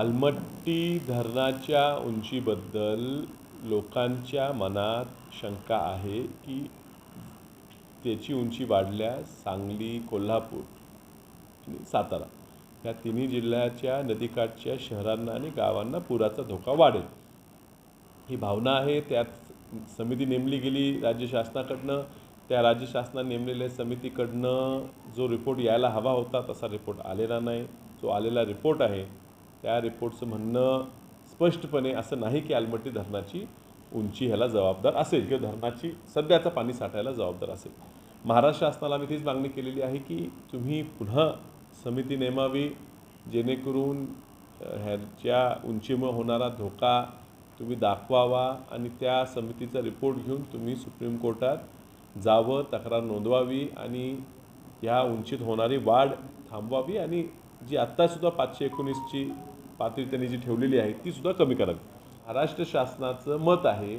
आलमट्टी धरणाच्या उंचीबद्दल लोकांच्या मनात शंका आहे की त्याची उंची वाढल्यास सांगली कोल्हापूर सातारा या तिन्ही जिल्ह्याच्या नदीकाठच्या शहरांना आणि गावांना पुराचा धोका वाढेल. ही भावना आहे. त्यात समिती नेमली गेली राज्य शासनाकडनं. त्या राज्य शासनाने नेमलेल्या समितीकडनं जो रिपोर्ट यायला हवा होता तसा रिपोर्ट आलेला नाही. जो आलेला रिपोर्ट आहे त्या रिपोर्टचं म्हणणं स्पष्टपणे असं नाही की आलमट्टी धरणाची उंची ह्याला जबाबदार असेल किंवा धरणाची सध्याचा पाणी साठायला जबाबदार असेल. महाराष्ट्र शासनाला आम्ही तीच मागणी केलेली आहे की तुम्ही पुन्हा समिती नेमावी जेणेकरून ह्याच्या उंचीमुळे होणारा धोका तुम्ही दाखवावा आणि त्या समितीचा रिपोर्ट घेऊन तुम्ही सुप्रीम कोर्टात जावं तक्रार नोंदवावी आणि या उंचीत होणारी वाढ थांबवावी आणि जी आत्तासुद्धा पाचशे एकोणीसची पातळी त्यांनी जी ठेवलेली आहे तीसुद्धा कमी करावी महाराष्ट्र शासनाचं मत आहे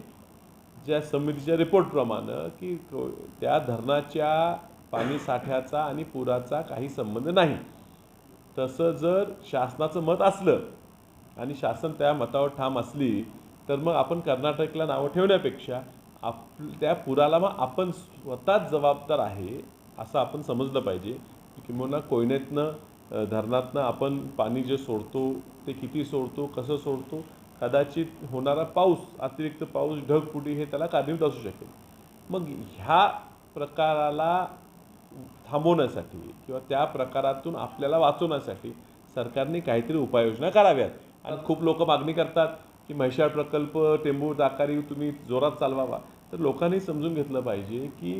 ज्या समितीच्या रिपोर्टप्रमाणे की को- त्या धरणाच्या पाणी साठ्याचा आणि पुराचा काही संबंध नाही. तसं जर शासनाचं मत असलं आणि शासन त्या मतावर ठाम असली तर मग आपण कर्नाटकला नावं ठेवण्यापेक्षा आप त्या पुराला मग आपण स्वतःच जबाबदार आहे असं आपण समजलं पाहिजे. किंवा कोयनेतनं धरणातनं आपण पाणी जे सोडतो ते किती सोडतो कसं सोडतो कदाचित होणारा पाऊस अतिरिक्त पाऊस ढगफुटी हे त्याला कारणीभूत असू शकेल. मग ह्या प्रकाराला थांबवण्यासाठी किंवा त्या प्रकारातून आपल्याला वाचवण्यासाठी सरकारने काहीतरी उपाययोजना कराव्यात. आणि खूप लोक मागणी करतात की म्हैसाळ प्रकल्प टेंबू दाकारी तुम्ही जोरात चालवावा. तर लोकांनी समजून घेतलं पाहिजे की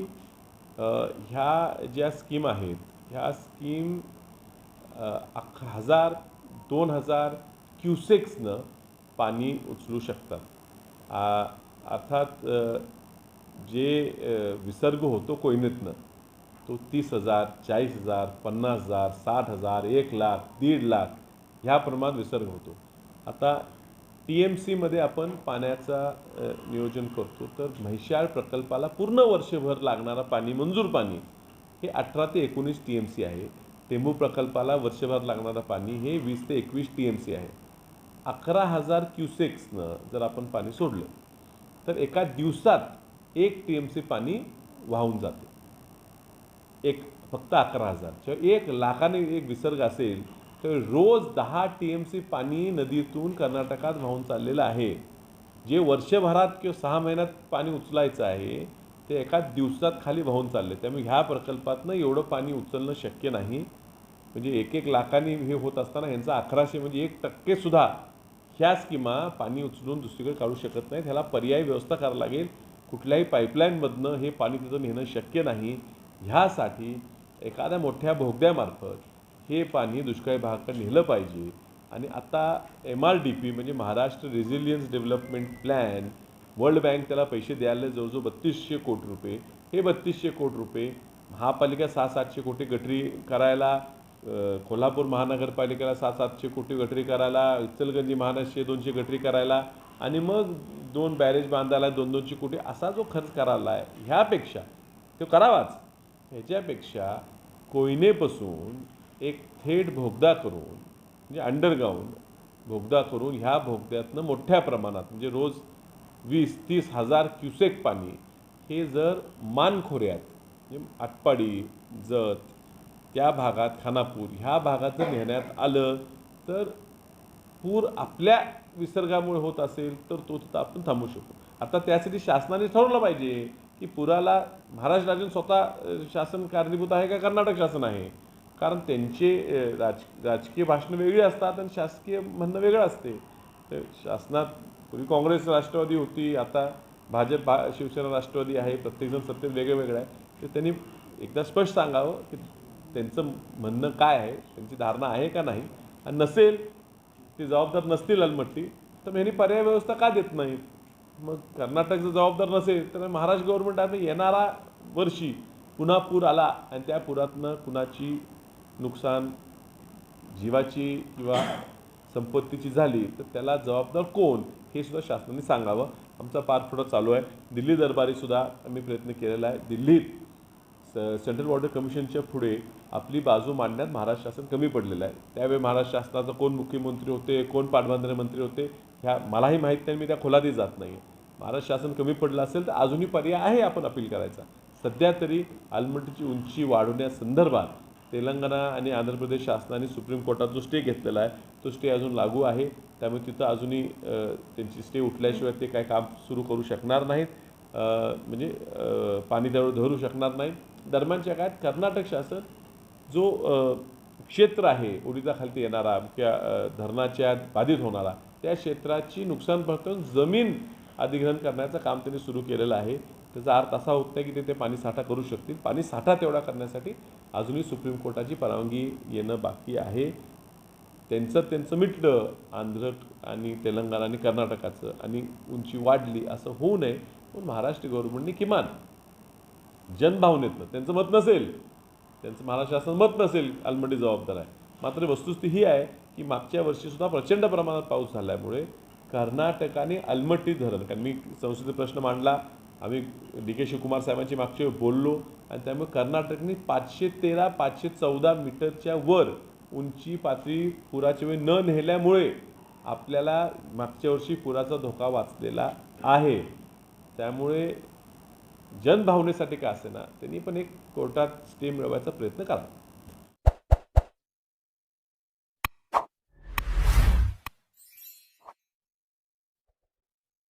ह्या ज्या स्कीम आहेत ह्या स्कीम अख्खा अक हजार दोन हजार क्युसेक्सनं पाणी उचलू शकतात. अर्थात जे विसर्ग होतो कोयनेतनं तो तीस हजार चाळीस हजार पन्नास हजार साठ हजार एक लाख दीड लाख ह्या प्रमाणात विसर्ग होतो. आता टी एम सीमध्ये आपण पाण्याचा नियोजन करतो तर म्हैशाळ प्रकल्पाला पूर्ण वर्षभर लागणारं पाणी मंजूर पाणी हे अठरा ते एकोणीस टी एम सी आहे. टेंबू प्रकल्पाला वर्षभर लागणारं पाणी हे वीस ते एकवीस टी एम सी आहे. अकरा हजार क्युसेक्सनं जर आपण पाणी सोडलं तर एका दिवसात एक टी एम सी पाणी वाहून जाते. एक फक्त अकरा हजार. किंवा एक लाखाने एक विसर्ग असेल तर रोज दहा टी एम सी पाणी नदीतून कर्नाटकात वाहून चाललेलं आहे. जे वर्षभरात किंवा सहा महिन्यात पाणी उचलायचं आहे ते एका दिवसात खाली वाहून चालले. त्यामुळे ह्या प्रकल्पातनं एवढं पाणी उचलणं शक्य नाही. म्हणजे एक एक लाखांनी हे होत असताना ह्यांचा अकराशे म्हणजे एक टक्केसुद्धा ह्या स्कीमा पाणी उचलून दुसरीकडे काढू शकत नाहीत ह्याला पर्यायी व्यवस्था करावी लागेल. कुठल्याही पाईपलाईनमधनं हे पाणी तिथं नेणं शक्य नाही. ह्यासाठी एखाद्या मोठ्या भोगद्यामार्फत हे पाणी दुष्काळी भागाकडे नेलं पाहिजे. आणि आता एम आर डी पी म्हणजे Maharashtra resilience development plan world bank त्याला पैसे द्यायला जवळजवळ बत्तीसशे कोटी रुपये. हे बत्तीसशे कोटी रुपये महापालिका सहा सातशे कोटी गटरी करायला कोल्हापूर महानगरपालिकेला सात सातशे कोटी गटरी करायला इचलगंजी महानशे दोनशे गटरी करायला आणि मग दोन बॅरेज बांधायला दोन दोनशे कोटी असा जो खर्च करायला आहे ह्यापेक्षा तो करावाच. ह्याच्यापेक्षा कोयनेपासून एक थेट भोगदा करून म्हणजे अंडरग्राऊंड भोगदा करून ह्या भोगद्यातनं मोठ्या प्रमाणात म्हणजे रोज वीस तीस हजार क्युसेक पाणी हे जर मानखोऱ्यात म्हणजे आटपाडी जत त्या भागात खानापूर ह्या भागात जर नेण्यात आलं तर पूर आपल्या विसर्गामुळे होत असेल तर तो तिथं आपण थांबू शकतो. आता त्यासाठी शासनाने ठरवलं पाहिजे की पुराला महाराष्ट्र राज्य स्वतः शासन कारणीभूत आहे का कर्नाटक शासन आहे? कारण त्यांचे राज राजकीय भाषणं वेगळी असतात आणि शासकीय म्हणणं वेगळं असते. तर शासनात पूर्वी काँग्रेस राष्ट्रवादी होती आता भाजप भा शिवसेना राष्ट्रवादी आहे प्रत्येकजण सत्तेत वेगळं वेगळं आहे. तर त्यांनी एकदा स्पष्ट सांगावं की त्यांचं म्हणणं काय आहे? त्यांची धारणा आहे का नाही? आणि नसेल ती जबाबदार नसतील अलमट्टी तर मग ह्यांनी पर्याय व्यवस्था का देत नाहीत? मग कर्नाटकचं जबाबदार नसेल तर महाराष्ट्र गव्हर्नमेंट आम्ही येणारा वर्षी पुन्हा पूर आला आणि त्या पुरातनं कुणाची नुकसान जीवाची किंवा संपत्तीची झाली तर त्याला जबाबदार कोण? हे सुद्धा शासनाने सांगावं. आमचा पाठपुरा चालू आहे. दिल्ली दरबारीसुद्धा आम्ही प्रयत्न केलेला आहे. दिल्लीत स- सेंट्रल वॉटर कमिशनच्या पुढे आपली बाजू मांडण्यात महाराष्ट्र शासन कमी पडलेलं आहे. त्यावेळी महाराष्ट्र शासनाचं कोण मुख्यमंत्री होते कोण पाटबंधारे मंत्री होते ह्या मलाही माहीत नाही मी त्या खोलातही जात नाही महाराष्ट्र शासन कमी पडलं असेल तर अजूनही पर्याय आहे आपण अपील करायचा. सध्या तरी आलमटीची उंची वाढवण्यासंदर्भात तेलंगणा आणि आंध्र प्रदेश शासनाने सुप्रीम कोर्टात जो स्टे घेतलेला आहे. तो स्टे अजून लागू आहे. त्यामुळे तिथं अजूनही त्यांची स्टे उठल्याशिवाय ते काय काम सुरू करू शकणार नाहीत. म्हणजे पाणी त्यावर धरू शकणार नाही दरम्यानच्या काळात कर्नाटक शासन जो क्षेत्र आहे ओडिसाखालती येणारा किंवा धरणाच्या बाधित होणारा त्या क्षेत्राची नुकसान भरतून जमीन अधिग्रहण करण्याचं काम त्यांनी सुरू केलेलं आहे. त्याचा अर्थ असा होत नाही की ते ते पाणी साठा करू शकतील. पाणी साठा तेवढा करण्यासाठी अजूनही सुप्रीम कोर्टाची परवानगी येणं बाकी आहे. त्यांचं त्यांचं मिटलं आंध्र आणि तेलंगणा आणि कर्नाटकाचं आणि उंची वाढली असं होऊ नये. पण महाराष्ट्र गव्हर्नमेंटने किमान जनभावनेतनं त्यांचं मत नसेल त्यांचं महाराष्ट्र शासन मत नसेल आलमटी जबाबदार आहे. मात्र वस्तुस्थिती ही आहे की मागच्या वर्षीसुद्धा प्रचंड प्रमाणात पाऊस झाल्यामुळे कर्नाटकाने अलमट्टी धरण कारण मी संसदेत प्रश्न मांडला आम्ही डी के शिवकुमार साहेबांची मागच्या वेळी बोललो आणि त्यामुळे कर्नाटकने पाचशे तेरा पाचशे चौदा मीटरच्या वर उंची पातळी पुराच्या वेळी न नेल्यामुळे आपल्याला मागच्या वर्षी पुराचा धोका वाचलेला आहे. त्यामुळे जनभावनेसाठी का असेना त्यांनी पण एक कोर्टात स्टे मिळवायचा प्रयत्न करावा